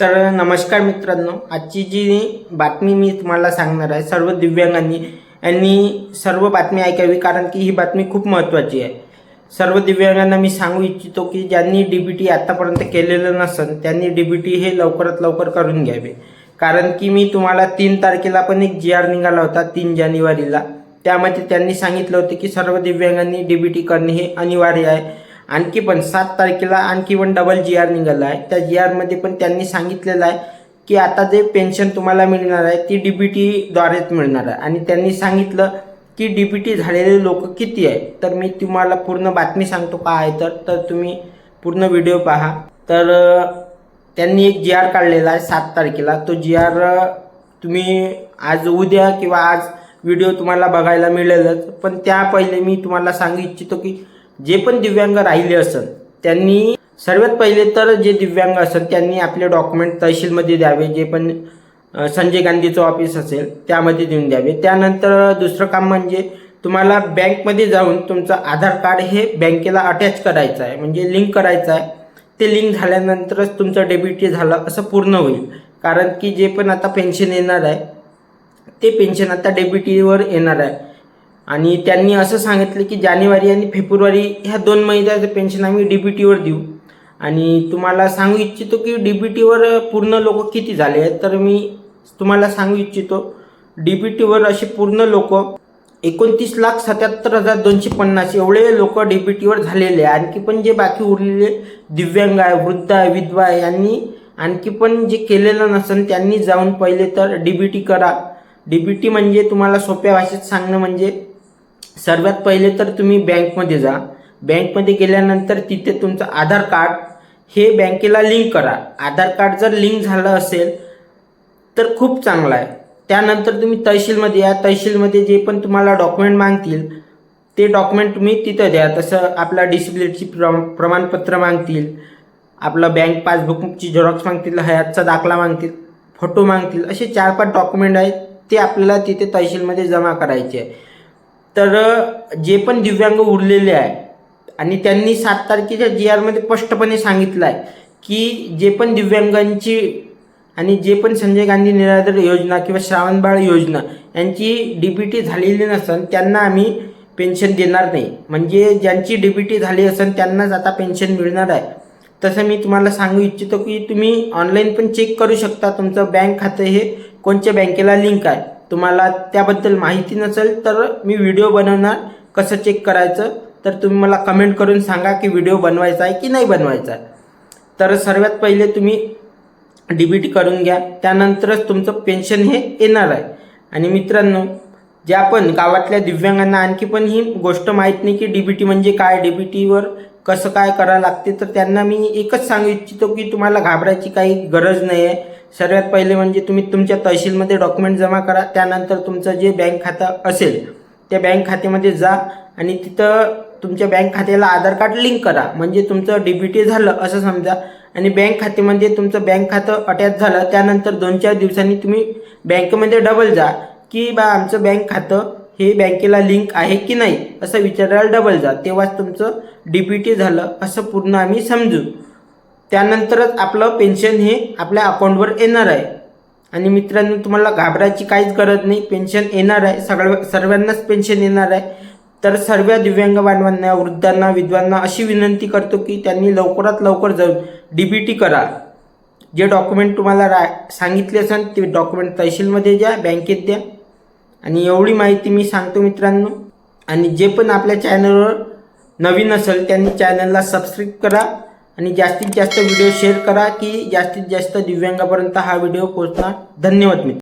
तर नमस्कार मित्रांनो आजची जी बातमी मी तुम्हाला सांगणार आहे सर्व दिव्यांगांनी यांनी सर्व बातमी ऐकावी कारण की ही बातमी खूप महत्त्वाची आहे. सर्व दिव्यांगांना मी सांगू इच्छितो की ज्यांनी डी बी टी आत्तापर्यंत केलेलं नसेल त्यांनी डी बी टी हे लवकरात लवकर करून घ्यावे. कारण की मी तुम्हाला तीन तारखेला पण एक जी आर निघाला होता तीन जानेवारीला. त्यामध्ये त्यांनी सांगितलं होतं की सर्व दिव्यांगांनी डी बी टी करणे हे अनिवार्य आहे. आणखी पण सात तारखेला आणखी पण डबल जी आर निघाला आहे. त्या जी आरमध्ये पण त्यांनी सांगितलेलं आहे की आता जे पेन्शन तुम्हाला मिळणार आहे ती डी बी टीद्वारेच मिळणार आहे. आणि त्यांनी सांगितलं की डी बी टी झालेले लोक किती आहे? तर मी तुम्हाला पूर्ण बातमी सांगतो काय आहे तर. तर तुम्ही पूर्ण व्हिडिओ पहा. तर त्यांनी एक जी आर काढलेला आहे सात तारखेला. तो जी आर तुम्ही आज उद्या किंवा आज व्हिडिओ तुम्हाला बघायला मिळेलच. पण त्या पहिले मी तुम्हाला सांगू इच्छितो की जे पण दिव्यांग राहिले असेल त्यांनी सर्वात पहिले तर जे दिव्यांग असेल त्यांनी आपले डॉक्युमेंट तहसीलमध्ये द्यावे जे पण संजय गांधीचं ऑफिस असेल त्यामध्ये देऊन द्यावे. त्यानंतर दुसरं काम म्हणजे तुम्हाला बँकमध्ये जाऊन तुमचं आधार कार्ड हे बँकेला अटॅच करायचं आहे. म्हणजे लिंक करायचं आहे. ते लिंक झाल्यानंतरच तुमचं डेबिट झालं असं पूर्ण होईल. कारण की जे पण आता पेन्शन येणार आहे ते पेन्शन आता डेबिटीवर येणार आहे. आणि त्यांनी असं सांगितलं की जानेवारी आणि फेब्रुवारी ह्या दोन महिन्याचं पेन्शन आम्ही डी बी टीवर देऊ. आणि तुम्हाला सांगू इच्छितो की डी बी टीवर पूर्ण लोक किती झाले आहेत तर मी तुम्हाला सांगू इच्छितो डी बी टीवर असे पूर्ण लोक एकोणतीस लाख सत्याहत्तर हजार दोनशे पन्नास एवढे लोक डी बी टीवर झालेले आहे आणखी पण जे बाकी उरलेले दिव्यांग आहे वृद्ध आहे विधवा आहे यांनी आणखी पण जे केलेलं नसेल त्यांनी जाऊन पहिले तर डी बी टी करा. डी बी टी म्हणजे तुम्हाला सोप्या भाषेत सांगणं म्हणजे सर्वात पहिले तर तुम्ही बँकमध्ये जा. बँकमध्ये गेल्यानंतर तिथे तुमचं आधार कार्ड हे बँकेला लिंक करा. आधार कार्ड जर लिंक झालं असेल तर खूप चांगलं आहे. त्यानंतर तुम्ही तहसीलमध्ये या. तहसीलमध्ये जे पण तुम्हाला डॉक्युमेंट मागतील ते डॉक्युमेंट तुम्ही तिथं द्या. तसं आपला डिसिप्लिटची प्रम प्रमाणपत्र मागतील आपलं बँक पासबुकची झेरॉक्स मागतील हयातचा दाखला मागतील फोटो मागतील असे चार पाच डॉक्युमेंट आहेत ते आपल्याला तिथे तहसीलमध्ये जमा करायचे आहे. तर जे पण दिव्यांग उरलेले आहे आणि त्यांनी सात तारखेच्या जी आरमध्ये स्पष्टपणे सांगितलं आहे की जे पण दिव्यांगांची आणि जे पण संजय गांधी निराधार योजना किंवा श्रावणबाळ योजना यांची डी बी टी झालेली नसेल त्यांना आम्ही पेन्शन देणार नाही. म्हणजे ज्यांची डी बी टी झाली असेल त्यांनाच आता पेन्शन मिळणार आहे. तसं मी तुम्हाला सांगू इच्छितो की तुम्ही ऑनलाईन पण चेक करू शकता तुमचं बँक खातं हे कोणत्या बँकेला लिंक आहे. तुम्हाला त्याबद्दल माहिती नसेल तर मी व्हिडिओ बनवणार. कसं चेक करायचं? तर तुम्ही मला कमेंट करून सांगा की व्हिडिओ बनवायचा आहे की नाही बनवायचा आहे. तर सर्वात पहिले तुम्ही डी बी टी करून घ्या. त्यानंतरच तुमचं पेन्शन हे येणार आहे. आणि मित्रांनो ज्या पण गावातल्या दिव्यांगांना आणखी पण ही गोष्ट माहीत नाही की डी बी टी म्हणजे काय? डी बी टीवर कसं काय करावं लागते तर त्यांना मी एकच सांगू इच्छितो की तुम्हाला घाबरायची काही गरज नाही आहे सर्वात पहिले म्हणजे तुम्ही तुमच्या तहसीलमध्ये डॉक्युमेंट जमा करा त्यानंतर तुमचं जे बँक खातं असेल त्या बँक खात्यामध्ये जा आणि तिथं तुमच्या बँक खात्याला आधार कार्ड लिंक करा. म्हणजे तुमचं डी बी टी झालं असं समजा आणि बँक खात्यामध्ये तुमचं बँक खातं अटॅच झालं त्यानंतर दोन चार दिवसांनी तुम्ही बँकेमध्ये डबल जा की बा आमचं बँक खातं हे बँकेला लिंक आहे की नाही असं विचारायला डबल जा. तेव्हाच तुमचं डी पी टी झालं असं पूर्ण आम्ही समजू. त्यानंतरच आपलं पेन्शन हे आपल्या अकाउंटवर येणार आहे. आणि मित्रांनो तुम्हाला घाबरायची काहीच गरज नाही. पेन्शन येणार आहे. सगळ्या सर्वांनाच पेन्शन येणार आहे. तर सर्व दिव्यांग बांधवांना वृद्धांना विधवांना अशी विनंती करतो की त्यांनी लवकरात लवकर जाऊन डी बी टी करा. जे डॉक्युमेंट तुम्हाला रा सांगितले असेल ते डॉक्युमेंट तहसीलमध्ये द्या बँकेत द्या. आणि एवढी माहिती मी सांगतो मित्रांनो. आणि जे पण आपल्या चॅनलवर नवीन असेल त्यांनी चॅनलला सबस्क्राईब करा आणि जास्तीत जास्त व्हिडिओ शेअर करा की जास्तीत जास्त दिव्यांगापर्यंत हा व्हिडिओ पोहोचणार. धन्यवाद मित्र